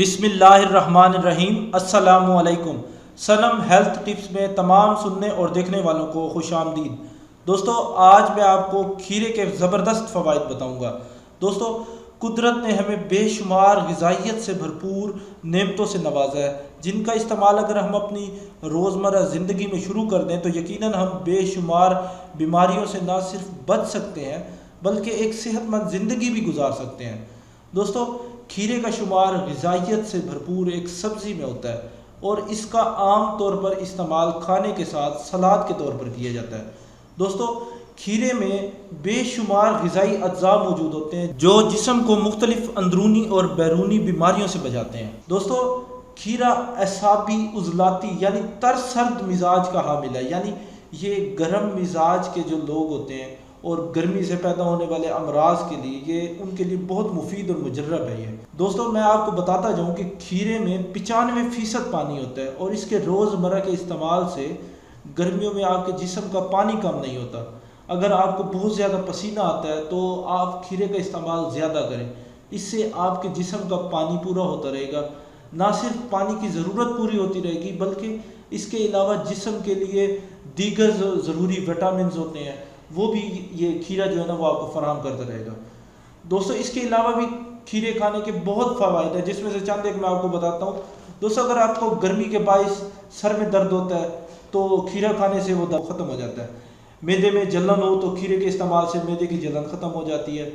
بسم اللہ الرحمن الرحیم السلام علیکم سنم ہیلتھ ٹپس میں تمام سننے اور دیکھنے والوں کو خوش آمدید. دوستو، آج میں آپ کو کھیرے کے زبردست فوائد بتاؤں گا. دوستو، قدرت نے ہمیں بے شمار غذائیت سے بھرپور نعمتوں سے نوازا ہے، جن کا استعمال اگر ہم اپنی روزمرہ زندگی میں شروع کر دیں تو یقیناً ہم بے شمار بیماریوں سے نہ صرف بچ سکتے ہیں، بلکہ ایک صحت مند زندگی بھی گزار سکتے ہیں۔ دوستو کھیرے کا شمار غذائیت سے بھرپور ایک سبزی میں ہوتا ہے اور اس کا عام طور پر استعمال کھانے کے ساتھ سلاد کے طور پر کیا جاتا ہے۔ دوستو، کھیرے میں بے شمار غذائی اجزاء موجود ہوتے ہیں جو جسم کو مختلف اندرونی اور بیرونی بیماریوں سے بچاتے ہیں۔ دوستو، کھیرا اعصابی عضلاتی یعنی تر سرد مزاج کا حامل ہے یعنی یہ گرم مزاج کے جو لوگ ہوتے ہیں اور گرمی سے پیدا ہونے والے امراض کے لیے یہ ان کے لیے بہت مفید اور مجرب ہے یہ۔ دوستو، میں آپ کو بتاتا جاؤں کہ کھیرے میں پچانوے فیصد پانی ہوتا ہے اور اس کے روز مرہ کے استعمال سے گرمیوں میں آپ کے جسم کا پانی کم نہیں ہوتا۔ اگر آپ کو بہت زیادہ پسینہ آتا ہے تو آپ کھیرے کا استعمال زیادہ کریں۔ اس سے آپ کے جسم کا پانی پورا ہوتا رہے گا۔ نہ صرف پانی کی ضرورت پوری ہوتی رہے گی، بلکہ اس کے علاوہ جسم کے لیے دیگر ضروری وٹامنز ہوتے ہیں۔ وہ بھی یہ کھیرا جو ہے نا وہ آپ کو فراہم کرتا رہے گا۔ دوستو، اس کے علاوہ بھی کھیرے کھانے کے بہت فوائد ہیں، جس میں سے چند ایک میں آپ کو بتاتا ہوں۔ دوستو، اگر آپ کو گرمی کے باعث سر میں درد ہوتا ہے، تو کھیرا کھانے سے وہ درد ختم ہو جاتا ہے۔ میدے میں جلن ہو تو کھیرے کے استعمال سے میدے کی جلن ختم ہو جاتی ہے۔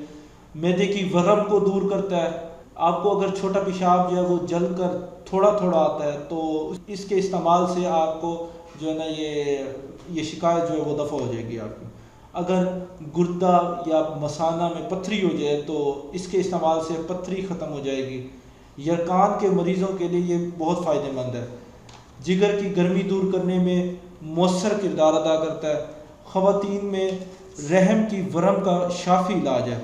میدے کی ورم کو دور کرتا ہے۔ آپ کو اگر چھوٹا پیشاب جو ہے وہ جل کر تھوڑا تھوڑا آتا ہے، تو اس کے استعمال سے آپ کو جو ہے نا یہ یہ شکایت جو ہے وہ دفع ہو جائے گی آپ کی۔ اگر گردہ یا مسانہ میں پتھری ہو جائے تو اس کے استعمال سے پتھری ختم ہو جائے گی۔ یرکان کے مریضوں کے لیے یہ بہت فائدہ مند ہے۔ جگر کی گرمی دور کرنے میں مؤثر کردار ادا کرتا ہے۔ خواتین میں رحم کی ورم کا شافی علاج ہے۔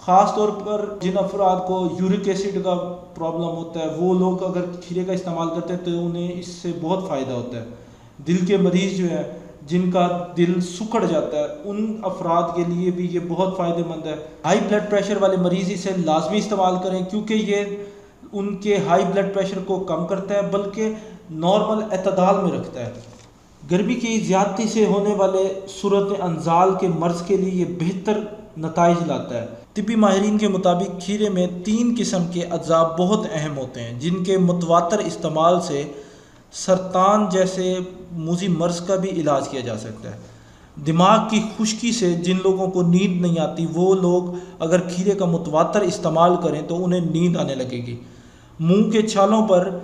خاص طور پر جن افراد کو یورک ایسڈ کا پرابلم ہوتا ہے، وہ لوگ اگر کھیرے کا استعمال کرتے ہیں تو انہیں اس سے بہت فائدہ ہوتا ہے۔ دل کے مریض جو ہیں جن کا دل سکڑ جاتا ہے، ان افراد کے لیے بھی یہ بہت فائدہ مند ہے۔ ہائی بلڈ پریشر والے مریض اسے لازمی استعمال کریں، کیونکہ یہ ان کے ہائی بلڈ پریشر کو کم کرتا ہے، بلکہ نارمل اعتدال میں رکھتا ہے۔ گرمی کی زیادتی سے ہونے والے صورت انزال کے مرض کے لیے یہ بہتر نتائج لاتا ہے۔ طبی ماہرین کے مطابق کھیرے میں تین قسم کے اجزاء بہت اہم ہوتے ہیں، جن کے متواتر استعمال سے سرطان جیسے موزی مرض کا بھی علاج کیا جا سکتا ہے۔ دماغ کی خشکی سے جن لوگوں کو نیند نہیں آتی، وہ لوگ اگر کھیرے کا متواتر استعمال کریں تو انہیں نیند آنے لگے گی۔ منہ کے چھالوں پر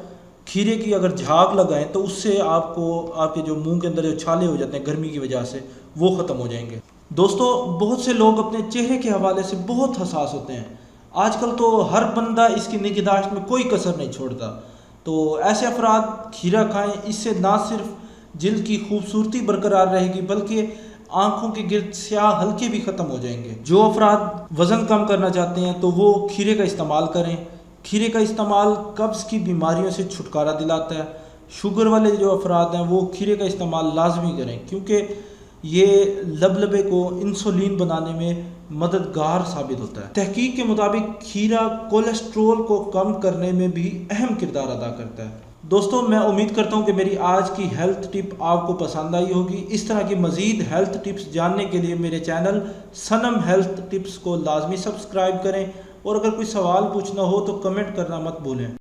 کھیرے کی اگر جھاگ لگائیں تو اس سے آپ کو، آپ کے جو منہ کے اندر جو چھالے ہو جاتے ہیں گرمی کی وجہ سے، وہ ختم ہو جائیں گے۔ دوستو، بہت سے لوگ اپنے چہرے کے حوالے سے بہت حساس ہوتے ہیں۔ آج کل تو ہر بندہ اس کی نگہداشت میں کوئی کسر نہیں چھوڑتا۔ تو ایسے افراد کھیرا کھائیں، اس سے نہ صرف جلد کی خوبصورتی برقرار رہے گی، بلکہ آنکھوں کے گرد سیاہ ہلکے بھی ختم ہو جائیں گے۔ جو افراد وزن کم کرنا چاہتے ہیں تو وہ کھیرے کا استعمال کریں۔ کھیرے کا استعمال قبض کی بیماریوں سے چھٹکارا دلاتا ہے۔ شوگر والے جو افراد ہیں وہ کھیرے کا استعمال لازمی کریں، کیونکہ یہ لب لبے کو انسولین بنانے میں مددگار ثابت ہوتا ہے۔ تحقیق کے مطابق کھیرا کولیسٹرول کو کم کرنے میں بھی اہم کردار ادا کرتا ہے۔ دوستو، میں امید کرتا ہوں کہ میری آج کی ہیلتھ ٹپ آپ کو پسند آئی ہوگی۔ اس طرح کی مزید ہیلتھ ٹپس جاننے کے لیے میرے چینل سنم ہیلتھ ٹپس کو لازمی سبسکرائب کریں۔ اور اگر کوئی سوال پوچھنا ہو تو کمنٹ کرنا مت بھولیں۔